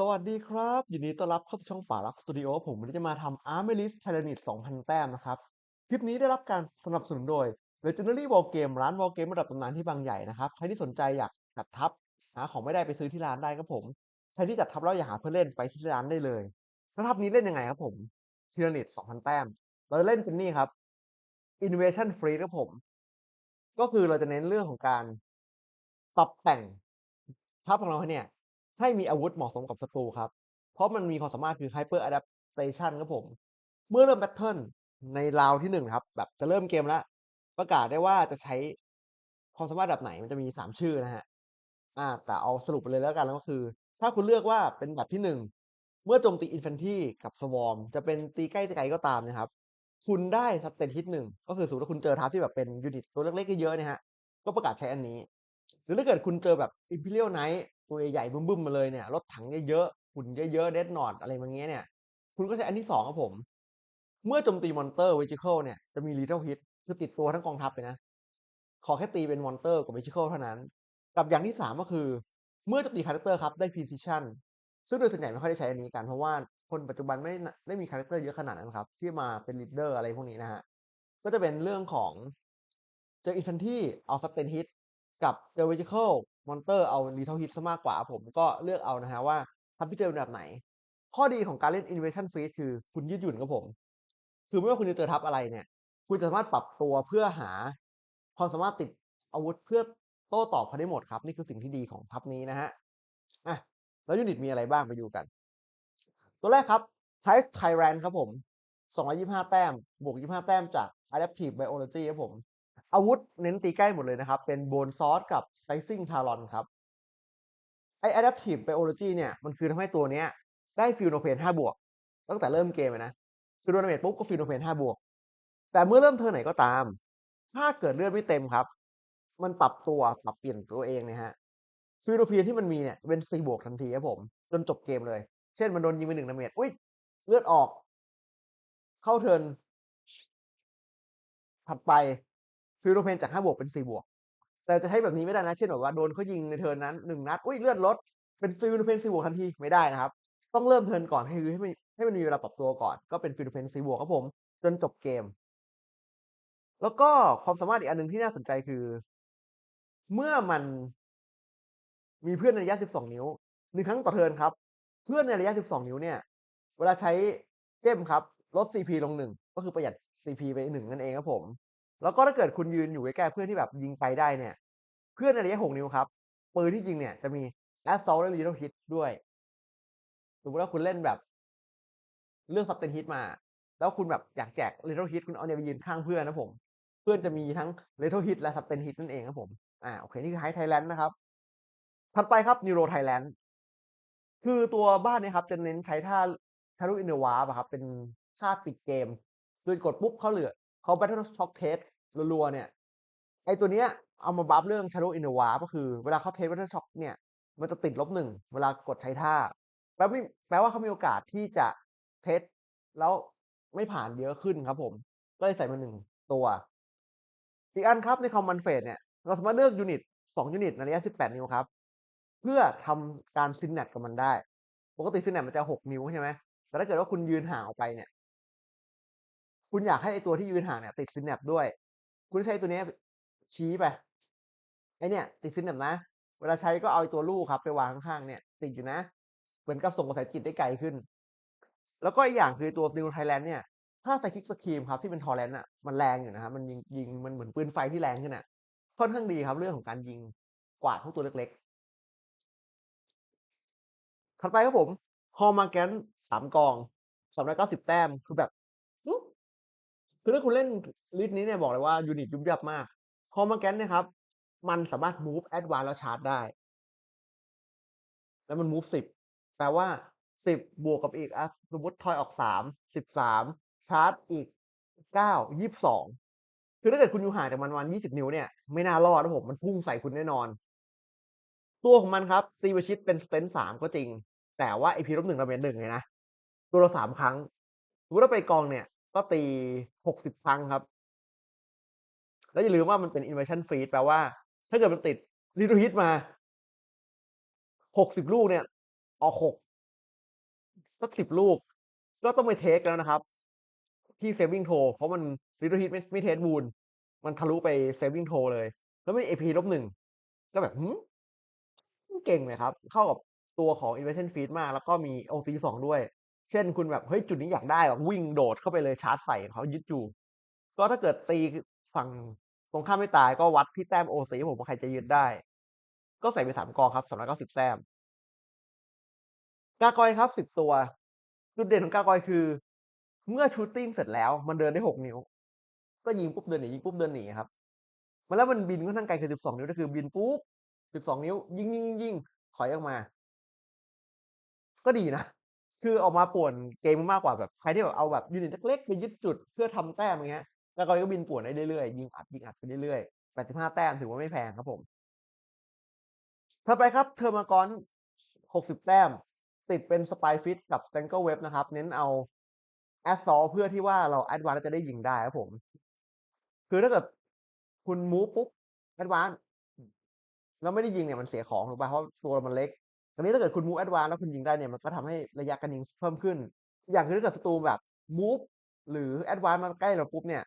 สวัสดีครับ ยินดีต้อนรับเข้าสู่ช่องป่ารักสตูดิโอผมวันนี้จะมาทำ Army t y r a n i t 2,000 แต้มนะครับ คลิปนี้ได้รับการสนับสนุนโดย Legendary War Game ร้าน War Game ระดับตำนานที่บางใหญ่นะครับ ใครที่สนใจอยากจัดทัพหาของไม่ได้ไปซื้อที่ร้านได้ครับผม ใครที่จัดทัพแล้วอยากหาเพื่อเล่นไปที่ร้านได้เลยแล้วทัพนี้เล่นยังไงครับผม t y r a n i t 2,000 แต้ม เราเล่นเป็นนี่ครับ Invasion Free ครับผม ก็คือเราจะเน้นเรื่องของการปรับแต่งทัพของเราเนี่ย ให้มีอาวุธเหมาะสมกับศัตรูครับ เพราะมันมีความสามารถคือ Hyper Adaptation ครับผม เมื่อเริ่มแบทเทิลในราวที่หนึ่งครับ แบบจะเริ่มเกมแล้ว ประกาศได้ว่าจะใช้ความสามารถแบบไหนมันจะมีสามชื่อนะฮะ อ่า แต่เอาสรุปไปเลยแล้วกันแล้วก็คือ ถ้าคุณเลือกว่าเป็นแบบที่หนึ่งเมื่อโจมตีอินฟันทีกับสวอมจะเป็นตีใกล้ไกลก็ตามนะครับ คุณได้สเตนฮิตหนึ่งก็คือสมมติว่าคุณเจอทัพที่แบบเป็นยูนิตตัวเล็กๆเยอะๆเนี่ยฮะก็ประกาศใช้อันนี้ หรือถ้าเกิดคุณเจอแบบ Imperial Knight ตัวใหญ่ๆบึ้มๆมาเลยเนี่ยรถถังเยอะๆหุ่นเยอะๆเดดนอดอะไรบางเงี้ยเนี่ย คุณก็ใช้อันที่สองครับผม เมื่อโจมตีมอนเตอร์เวจิเคิลเนี่ยจะมี Little Hit คือติดตัวทั้งกองทัพเลยนะ ขอแค่ตีเป็นมอนเตอร์กับเวจิเคิลเท่านั้น กับอย่างที่สามก็คือ เมื่อโจมตีคาแรคเตอร์ครับได้ Precision ซึ่งโดยส่วนใหญ่ไม่ค่อยได้ใช้อันนี้กันเพราะว่าคนปัจจุบันไม่ได้ไม่มีคาแรคเตอร์เยอะขนาดนั้นครับ ที่มาเป็นลีดเดอร์อะไรพวกนี้นะฮะก็จะเป็นเรื่องของเจออินฟันที่เอาสเตนฮิตกับเจอเวจิเคิล มอนเตอร์เอาลีเทลฮิตซะมากกว่า ผมก็เลือกเอานะฮะว่าทัพพิเจอแบบไหน ข้อดีของการเล่น Invasion Feed คือคุณยืดหยุ่นครับผม คือไม่ว่าคุณจะเจอทัพอะไรเนี่ย คุณจะสามารถปรับตัวเพื่อหาความสามารถติดอาวุธเพื่อโต้ตอบเขาได้หมดครับ นี่คือสิ่งที่ดีของทัพนี้นะฮะอะแล้วยูนิตมีอะไรบ้างไปดูกัน ตัวแรกครับ Type Tyrant ครับผม 225 แต้ม บวก 25 แต้มจาก Adaptive Biology ครับผม อาวุธเน้นตีใกล้หมดเลยนะครับ เป็นโบนซอสกับ Sizing Talon ครับ ไอ Adaptive Biology เนี่ย มันคือทำให้ตัวเนี้ย ได้ฟิลโนเพน5บวก ตั้งแต่เริ่มเกมเลยนะคือโดนเมจปุ๊บก็ฟิลโนเพน5บวก แต่เมื่อเริ่มเธอไหนก็ตาม ถ้าเกิดเลือดไม่เต็มครับ มันปรับตัวปรับเปลี่ยนตัวเองเนี่ยฮะฟิลโนเพนที่มันมีเนี่ยเป็น4บวกทันทีครับผม จนจบเกมเลย เช่นมันโดนยิงไปหนึ่งดาเมจอุ้ยเลือดออก เข้าเทิร์นถัดไป ฟิลโนเพนจาก5บวกเป็น4บวกแต่จะใช้แบบนี้ไม่ได้นะเช่นแบบว่าโดนเขายิงในเทิร์นนั้นหนึ่งนัดอุ้ยเลือดลดเป็นฟิลโนเพน4บวกทันทีไม่ได้นะครับ ต้องเริ่มเทิร์นก่อนให้ให้มันให้มันมีเวลาปรับตัวก่อน ก็เป็นฟิลโนเพน4บวกครับผม จนจบเกม แล้วก็ความสามารถอีกอันหนึ่งที่น่าสนใจคือ เมื่อมันมีเพื่อนในระยะ 12 นิ้วหนึ่งครั้งต่อเทิร์นครับ เพื่อนในระยะ 12 นิ้วเนี่ย เวลาใช้เจมครับ ลด CP ลงหนึ่งก็คือประหยัด CP ไปหนึ่งนั่นเองครับผม แล้วก็ถ้าเกิดคุณยืนอยู่ใกล้ๆเพื่อนที่แบบยิงไปได้เนี่ย เพื่อนในระยะ6นิ้วครับปืนที่ยิงเนี่ยจะมี Assault และ Little Hit ด้วย สมมติว่าคุณเล่นแบบ เรื่อง Sudden Hit มา แล้วคุณแบบอยากแจก Little Hit คุณเอาเนี่ยไปยืนข้างเพื่อนนะผม เพื่อนจะมีทั้ง Little Hit และ Sudden Hit นั่นเองครับผมอ่าโอเคนี่คือ High Thailand นะครับถัดไปครับ Neuro Thailand คือตัวบ้านเนี้ครับจะเน้นใช้ท่า Shadow in the Warp อะครับเป็นท่าปิดเกมคือกดปุ๊บเขาเหลือ เขา Battle Shock Test รัวๆเนี่ยไอตัวเนี้ยเอามาบัฟเรื่อง Shadow in the Warp ก็คือเวลาเขาเทส Battle Shock เนี่ยมันจะติดลบหนึ่งเวลากดใช้ท่าแปลว่าแปลว่าเขามีโอกาสที่จะเทสแล้วไม่ผ่านเยอะขึ้นครับผมก็เลยใส่มาหนึ่งตัว อีกอันครับในคอมมานเฟสเนี่ย เราสามารถเลือกยูนิตสองยูนิตในระยะ18นิ้วครับ เพื่อทำการซินแนตกับมันได้ ปกติซินแนตมันจะ6นิ้วใช่ไหมแต่ถ้าเกิดว่าคุณยืนห่างออกไปเนี่ย คุณอยากให้ไอตัวที่ยืนห่างเนี่ยติดซินแนตด้วย คุณใช้ตัวนี้ชี้ไปไอเนี่ย ติดซินแนตนะ เวลาใช้ก็เอาไอตัวลูกครับไปวางข้างๆเนี่ย ติดอยู่นะ เหมือนกับส่งกระแสจิตได้ไกลขึ้น แล้วก็อีกอย่างคือตัวนิวไทยแลนด์เนี่ย ถ้าไซคิกสกีมครับที่เป็นทอร์แลนด์อะมันแรงอยู่นะครับมันยิงยิงมันเหมือนปืนไฟที่แรงขึ้นอะค่อนข้างดีครับเรื่องของการยิงกวาดพวกตัวเล็กๆถัดไปครับผมฮอลมาแกนสามกองสามร้อยเก้าสิบแต้มคือแบบ คือถ้าคุณเล่นลิสต์นี้เนี่ยบอกเลยว่ายูนิตยุบยับมากฮอลมาแกนเนี่ยครับ มันสามารถ move advance แล้วชาร์จได้ แล้วมัน move สิบแปลว่าสิบบวกกับอีกอะสมมติทอยออกสามสิบสามชาร์จอีกเก้ายี่สิบสองคือถ้าเกิดคุณอยู่ห่างจากมันวันยี่สิบนิ้วเนี่ยไม่น่ารอดนะผมมันพุ่งใส่คุณแน่นอน ตัวของมันครับตีวชิตเป็นสเตนสามก็จริง แต่ว่าไอพีลบหนึ่งเราเป็นหนึ่งเลยนะตัวเราสามครั้งสมมติว่าไปกองเนี่ย ก็ตีหกสิบครั้งครับ แล้วอย่าลืมว่ามันเป็น invasion feed แปลว่า ถ้าเกิดมันติดลิทูฮิตมาหกสิบลูกเนี่ย ออกหกสักสิบลูก ก็ต้องไปเทคแล้วนะครับ ที่ saving throw เพราะมัน little hit ไม่ไม่เทคบูนมันทะลุไป saving throw เลย แล้วไม่ AP ลบหนึ่งก็แบบหืมเก่งเลยครับ เข้ากับตัวของ invasion feed มาก แล้วก็มี OC สองด้วย เช่นคุณแบบเฮ้ยจุดนี้อยากได้แบบวิ่งโดดเข้าไปเลยชาร์จใส่เขายึดอยู่ ก็ถ้าเกิดตีฝั่งตรงข้ามไม่ตายก็วัดที่แต้ม OC ผมว่าใครจะยึดได้ ก็ใส่ไปสามกองครับสามร้อยเก้าสิบแต้มกากอยครับสิบตัว จุดเด่นของกากอยคือ เมื่อชูตติ้งเสร็จแล้วมันเดินได้หกนิ้ว ก็ยิงปุ๊บเดินหนียิงปุ๊บเดินหนีครับมันแล้วมันบินค่อนข้งไกลคือสิบสองนิ้วก็คือบินปุ๊บสิบสองนิ้ว ยิงยิงยิงยิงถอยออกมา ก็ดีนะ คือออกมาป่วนเกมมากกว่าแบบใครที่แบบเอาแบบยูนิตเล็กๆไปยึดจุดเพื่อทำแต้มอย่างเงี้ยกากอยก็บินป่วนได้เรื่อยๆยิงอัดยิงอัดไปเรื่อยๆแปดสิบห้าแต้มถือว่าไม่แพงครับผมถัดไปครับเทอร์มากอนหกสิบแต้ม ติดเป็นสปายฟิตกับส t ต n เกิลเว็บนะครับ เน้นเอาแอสซอลเพื่อที่ว่าเราแอดวานจะได้ยิงได้ครับผม คือถ้าเกิดคุณมูฟปุ๊บแอดวานแล้วไม่ได้ยิงเนี่ยมันเสียของถูกป่ะเพราะตัวมันเล็ก ทีนี้ถ้าเกิดคุณมูฟแอดวานแล้วคุณยิงได้เนี่ยมันก็ทำให้ระยะการยิงเพิ่มขึ้น อย่างคือถ้าเกิดศัตรูแบบมูฟหรือแอดวานมาใกล้เราปุ๊บเนี่ย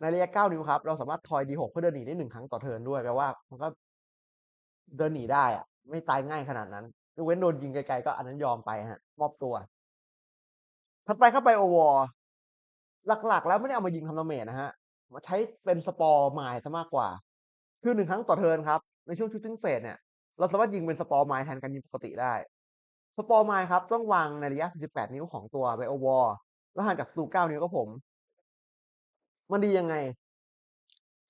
ในระยะเก้านิ้วครับ เราสามารถทอยดีหกเพื่อเดินหนีได้หนึ่งครั้งต่อเทิร์นด้วยแปลว่า มันก็เดินหนีได้อะไม่ตายง่ายขนาดนั้นยกเว้นโดนยิงไกลๆก็อันนั้นยอมไปฮะ มอบตัว ถัดไปครับไบโอวอร์หลักๆ แล้วไม่ได้เอามายิงทำดาเมจนะฮะมาใช้เป็นสปอร์ไมล์ซะมากกว่า คือหนึ่งครั้งต่อเทิร์นครับ ในช่วงชูตติ้งเฟสเนี่ย เราสามารถยิงเป็นสปอร์ไมล์แทนการยิงปกติได้ สปอร์ไมล์ครับต้องวางในระยะ 48 นิ้วของตัวไบโอวอร์แล้วห่างจากศัตรู9นิ้วก็ผม มันดียังไง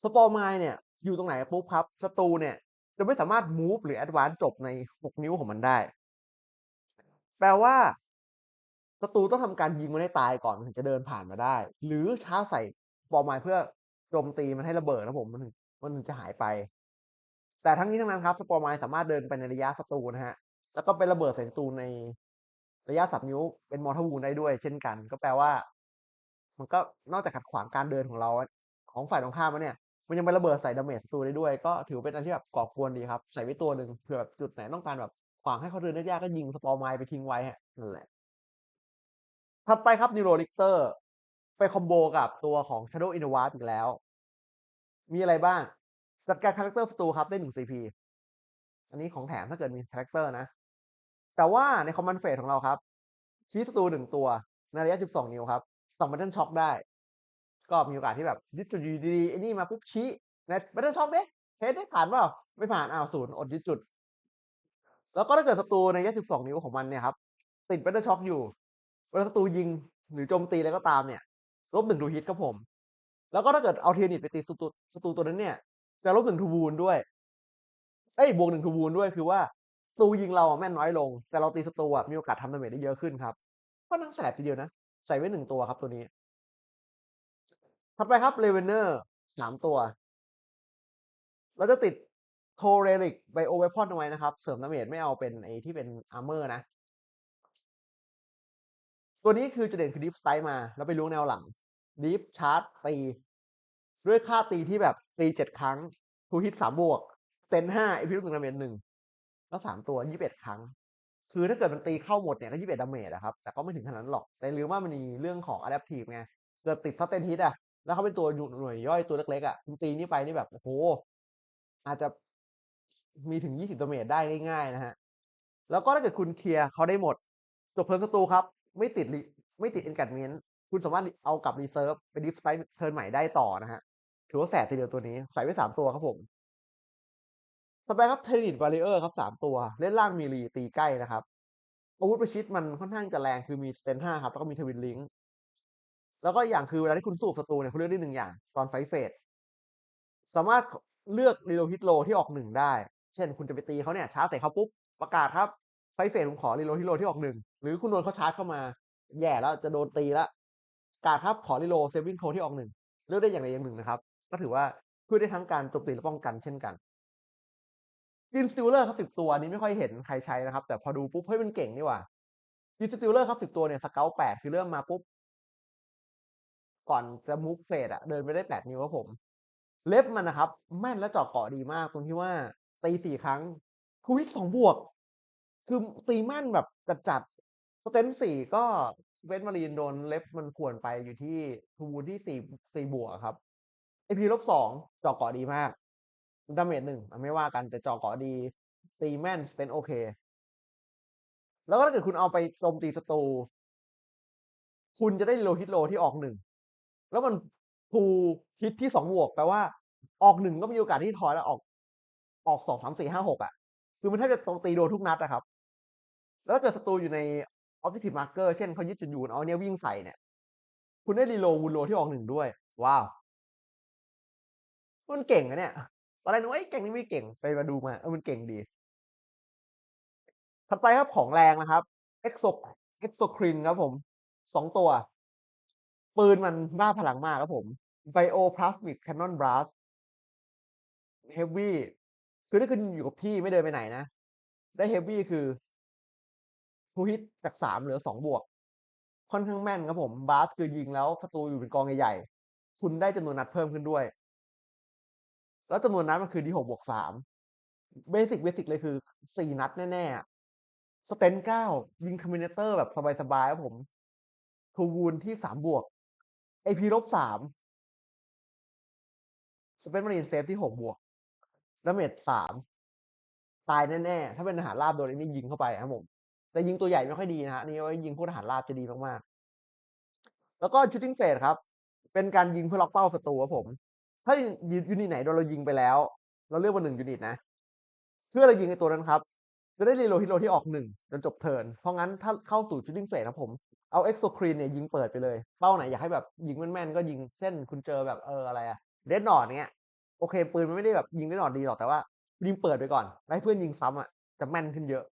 สปอร์ไมล์เนี่ย อยู่ตรงไหนปุ๊บครับศัตรูเนี่ยจะไม่สามารถ move หรือ advance จบใน 6 นิ้วของมันได้ แปลว่าศัตรูต้องทำการยิงมันให้ตายก่อนถึงจะเดินผ่านมาได้ หรือช้าใส่ปอมไม้เพื่อโจมตีมันให้ระเบิดนะผมมันถึงมันถึงจะหายไป แต่ทั้งนี้ทั้งนั้นครับสปอร์ไม้สามารถเดินไปในระยะศัตรูนะฮะแล้วก็เป็นระเบิดใส่ศัตรูในระยะสับนิ้วเป็นมอร์ทวูนได้ด้วย เช่นกัน ก็แปลว่า มันก็นอกจากขัดขวางการเดินของเรา ของฝ่ายตรงข้ามแล้วเนี่ย มันยังไประเบิดใส่ดาเมจศัตรูได้ด้วย ก็ถือเป็นอะไรที่แบบก่อกวนดีครับ ใส่ไว้ตัวหนึ่งเผื่อแบบจุดไหนต้องการแบบขวางให้เขาเดินได้ยากก็ยิงสปอร์ไมล์ไปทิ้งไว้ฮะนั่นแหละถัดไปครับนิโรลิกเตอร์ไปคอมโบกับตัวของ Shadow in the Wild อีกแล้ว มีอะไรบ้าง จัดการคาแรคเตอร์ศัตรูครับได้หนึ่ง CP อันนี้ของแถมถ้าเกิดมีคาแรคเตอร์นะ แต่ว่าในคอมมานด์เฟสของเราครับ ชี้ศัตรูหนึ่งตัวในระยะ 12 นิ้วครับสองบัตเทิลช็อคได้ ก็มีโอกาสที่แบบยึดจุดอยู่ดีๆไอ้นี่มาปุ๊บชี้ในบัตเทิลช็อคเด้เทสได้ผ่านเปล่าไม่ผ่านอ้าวศูนย์อดยึดจุด แล้วก็ถ้าเกิดศัตรูในระยะ 12 นิ้วของมันเนี่ยครับติดบัตเทิลช็อคอยู่เวลาศัตรูยิงหรือโจมตีอะไรก็ตามเนี่ยลบหนึ่งทูฮิตครับผม แล้วก็ถ้าเกิดเอาเทนิตไปตีศัตรูศัตรูตัวนั้นเนี่ย จะลบหนึ่งทูวูนด้วย เอ้ยบวกหนึ่งทูวูนด้วยคือว่าตูยิงเราอะแม่นน้อยลง แต่เราตีศัตรูอะมีโอกาสทำดาเมจได้เยอะขึ้นครับ ก็นั่งแสบทีเดียวนะ ใส่ไว้หนึ่งตัวครับตัวนี้ ถัดไปครับเลเวนเนอร์สามตัว เราจะติดโทเรลิกไบโอเวพอนเอาไว้นะครับ เสริมดาเมจไม่เอาเป็นไอที่เป็นอาร์เมอร์นะ ตัวนี้คือจุดเด่นคือดิฟสไตล์มา แล้วไปล้วงแนวหลังดิฟชาร์จตี ด้วยค่าตีที่แบบ ตีเจ็ดครั้งทูฮิตสามบวก เต็นห้าไอพิลุกหนึ่งดาเมจหนึ่งแล้วสามตัวยี่สิบเอ็ดครั้ง คือถ้าเกิดมันตีเข้าหมดเนี่ยก็ยี่สิบเอ็ดดาเมจอะครับ แต่ก็ไม่ถึงขนาดนั้นหรอก แต่ลืมว่ามันมีเรื่องของอะแดปทีฟไงเกิดติดซัตนฮิตอะแล้วเขาเป็นตัวหน่วยย่อยตัวเล็กๆอะคุณตีนี่ไปนี่แบบโอ้โหอาจจะมีถึงยี่สิบดาเมจได้ง่ายๆนะฮะแล้วก็ถ้าเกิดคุณเคลียร์เขาได้หมดจบเพลินศัตรูครับ ไม่ติดไม่ติดเอ็นกัดเมนคุณสามารถเอากลับรีเซิร์ฟไปดิสไลท์เทิร์นใหม่ได้ต่อนะฮะ ถือว่าแสบทีเดียวตัวนี้ ใส่ไว้สามตัวครับผมต่อไปครับเทนิตวาริเออร์ครับสามตัว เล่นล่างมีรีตีใกล้นะครับอาวุธประชิดมันค่อนข้างจะแรงคือมีสเตนห้าครับ แล้วก็มีทวินลิงแล้วก็อย่างคือเวลาที่คุณสู้ศัตรูเนี่ยคุณเลือกได้หนึ่งอย่าง ตอนไฟเฟสสามารถเลือกรีโลฮิตโลที่ออกหนึ่งได้ เช่น คุณจะไปตีเขาเนี่ยชาร์จใส่เขาปุ๊บประกาศครับไฟเฟสผมขอรีโลฮิตโลที่ออกหนึ่งหรือคุณโดนเขาชาร์จเข้ามา แย่แล้วจะโดนตีล้วกาดครับขอรีโลเซฟวิ่งโคที่ออกหนึ่งเลือกได้อย่างใดอย่างหนึ่งนะครับ ก็ถือว่าช่วยได้ทั้งการโจมตีและป้องกันเช่นกันดินสติลเลอร์ครับสิบตัวนี้ไม่ค่อยเห็นใครใช้นะครับ แต่พอดูปุ๊บเฮ้ยมันเก่งนี่หว่าดินสติลเลอร์ครับสิบตัวเนี่ยสเกลแปดคือเริ่มมาปุ๊บก่อนจะมุกเฟสอะเดินไปได้แปดนิ้วครับผม เล็บมันนะครับ แม่นและเจาะเกาะดีมากตรงที่ว่าตีสี่ครั้งทวิตสองบวก คือตีแม่นแบบจัดจัดสเตนสี่ก็เวสมารีนโดนเล็บมันข่วนไปอยู่ที่ทูวูที่สี่สี่บวกครับ ไอพีลบสองจาะเกาะดีมากดาเมจหนึ่งไม่ว่ากันแต่จาะเกาะดี ตีแม่นสเตนโอเค แล้วก็ถ้าเกิดคุณเอาไปโจมตีศัตรูคุณจะได้โลฮิตโลที่ออกหนึ่ง แล้วมันทูฮิตที่สองบวกแปลว่า ออกหนึ่งก็มีโอกาสที่ถอยแล้วออก ออกสองสามสี่ห้าหกอะ คือมันแทบจะตรงตีโดนทุกนัดอะครับ แล้วถ้าเกิดศัตรูอยู่ใน objective marker เช่นเขายึดจุดอยู่เอาเนี้ยวิ่งใส่เนี่ย คุณได้รีโลวูลโลที่ออกหนึ่งด้วย ว้าว มันเก่งอะเนี่ย ตอนแรกนึกว่าไอ้เก่งนี่ไม่เก่ง ไปมาดูมาเออมันเก่งดี ถัดไปครับของแรงนะครับ exo exocrine ครับผม สองตัว ปืนมันบ้าพลังมากครับผม bioplasmic cannon blast heavy คือถ้าคุณอยู่กับที่ไม่เดินไปไหนนะ ได้ heavy คือทูฮิตจากสามเหลือสองบวก ค่อนข้างแม่นครับผมบาสคือยิงแล้วศัตรูอยู่เป็นกองใหญ่ๆคุณได้จำนวนนัดเพิ่มขึ้นด้วย แล้วจำนวนนัดมันคือดีหกบวกสามเบสิกเบสิกเลยคือสี่นัดแน่ๆสเตนเก้ายิงคอมบิเนเตอร์แบบสบายๆครับผมทูวูนที่สามบวกไอพีลบสามสเปนมารีนเซฟที่หกบวกดาเมจสามตายแน่ๆ ถ้าเป็นทหารราบโดนไอ้นี่ยิงเข้าไปครับผม แต่ยิงตัวใหญ่ไม่ค่อยดีนะฮะนี่ไว้ยิงพวกทหารราบจะดีมากๆ แล้วก็ชูตติ้งเฟสครับ เป็นการยิงเพื่อล็อกเป้าศัตรูครับผม ถ้ายูนิตไหนโดนเรายิงไปแล้ว เราเลือกมาหนึ่งยูนิตนะ เพื่อเรายิงไอ้ตัวนั้นครับ จะได้รีโหลดฮิโรที่ออกหนึ่งจนจบเทิร์นเพราะงั้นถ้าเข้าสู่ชูตติ้งเฟสครับผมเอาเอ็กโซครีนเนี่ยยิงเปิดไปเลย เป้าไหนอยากให้แบบยิงแม่นๆก็ยิงเส้นคุณเจอแบบเอออะไรอะเรดนอดเนี้ยโอเคปืนมันไม่ได้แบบยิงได้หนอดดีหรอกแต่ว่ายิงเปิดไปก่อนให้เพื่อนยิงซ้ำอะจะแม่นขึ้นเยอะ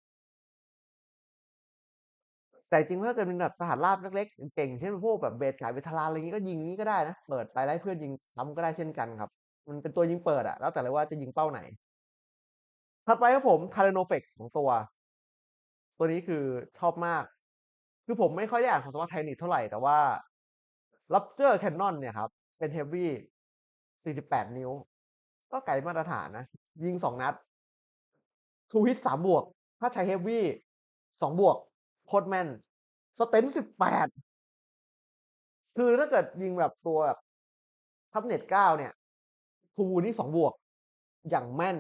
แต่จริงถ้าเกิดเป็นแบบทหารราบเล็กๆเก่งเช่นพวกแบบเบสขายเวทลาอะไรอย่างงี้ก็ยิงนี้ก็ได้นะเปิดไปไล่เพื่อนยิงซ้ำก็ได้เช่นกันครับ มันเป็นตัวยิงเปิดอะแล้วแต่เลยว่าจะยิงเป้าไหนถัดไปครับผมทาร์โนเฟกของตัว ตัวนี้คือชอบมาก คือผมไม่ค่อยได้อ่านของสวัสดิ์ไทนิตเท่าไหร่แต่ว่า Raptor Cannon เนี่ยครับ เป็นเฮฟวี่48 นิ้ว ก็ไกลมาตรฐานนะ ยิงสองนัดทูฮิตสามบวก ถ้าใช้เฮฟวี่สองบวก โคตรแม่น สเต็มสิบแปดคือถ้าเกิดยิงแบบตัวแบบทับเน็ตเก้าเนี่ยทูนี่สองบวก อย่างแม่น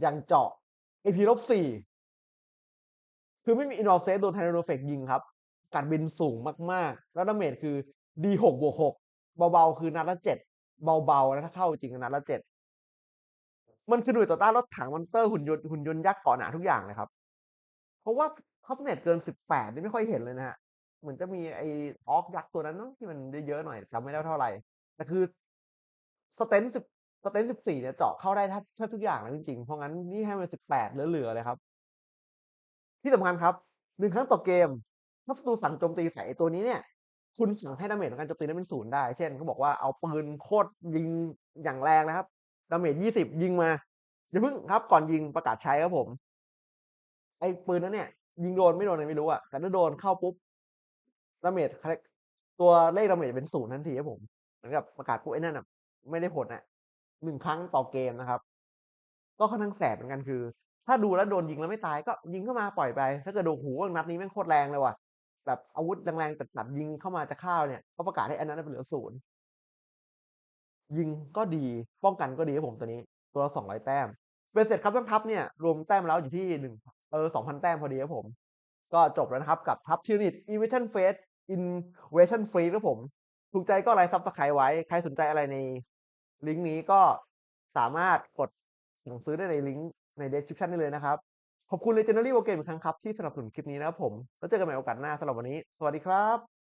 อย่างเจาะ AP ลบสี่คือไม่มีอินวอลเซฟโดนไทโนเฟกยิงครับ การบินสูงมากๆ แล้วดาเมจคือ D6 บวก6เบาๆ คือนัดละเจ็ดเบาๆนะถ้าเข้าจริงนัดละเจ็ดมันคือหน่วยต่อต้านรถถังมอนเตอร์หุ่นยนต์หุ่นยนต์ยักษ์กาะหนาทุกอย่างเลยครับ เพราะว่าท็อปเน็ตเกินสิบแปดนี่ไม่ค่อยเห็นเลยนะฮะ เหมือนจะมีไอ้ออกยักษ์ตัวนั้นเนาะที่มันเยอะๆหน่อยจำไม่ได้เท่าไหร่แต่คือสเตนสิบสเตนสิบสี่เนี่ยเจาะเข้าได้แทบทุกอย่างเลยจริงๆ เพราะงั้นนี่ให้มันสิบแปดเหลือๆเลยครับ ที่สำคัญครับหนึ่งครั้งต่อเกม ถ้าศัตรูสั่งโจมตีใส่ตัวนี้เนี่ย คุณสั่งให้ดาเมจของการโจมตีนั้นเป็นศูนย์ได้ เช่นเขาบอกว่าเอาปืนโคตรยิงอย่างแรงนะครับดาเมจยี่สิบยิงมาอย่าเพิ่งครับ ก่อนยิงประกาศใช้ครับผม อ้ปืนนั้นเนี่ย ยิงโดนไม่โดนไม่รู้อะแต่ถ้าโดนเข้าปุ๊บดาเมจตัวเลขดาเมจเป็นศูนย์ทันทีครับผมเหมือนกับประกาศปุ๊บไอ้นั่นอะไม่ได้ผลอะหนึ่งครั้งต่อเกมนะครับ ก็ค่อนข้างแสบเหมือนกันคือ ถ้าดูแล้วโดนยิงแล้วไม่ตายก็ยิงเข้ามาปล่อยไป ถ้าเกิดโดนหูนัดนี้แม่งโคตรแรงเลยว่ะแบบอาวุธแรงๆจัดๆยิงเข้ามาจะฆ่าเนี่ยก็ประกาศให้อันนั้นเป็นเหลือศูนย์ยิงก็ดีป้องกันก็ดีครับผมตัวนี้ ตัวละสองร้อยแต้มเป็นเสร็จครับทั้งทัพเนี่ย รวมแต้มแล้วอยู่ที่หนึ่ง เออสองพันแต้มพอดีครับผม ก็จบแล้วนะครับกับทัพทิวนิตอีเวชั่นเฟสอินเวชั่นฟรีครับผม ถูกใจก็ไลค์ซับสไครต์ไว้ ใครสนใจอะไรในลิงก์นี้ก็สามารถกดสั่งซื้อได้ในลิงก์ในเดสคริปชันได้เลยนะครับ ขอบคุณ Legendary War Game อีกครั้งครับ ที่สนับสนุนคลิปนี้นะครับผม แล้วเจอกันใหม่โอกาสหน้าสำหรับวันนี้ สวัสดีครับ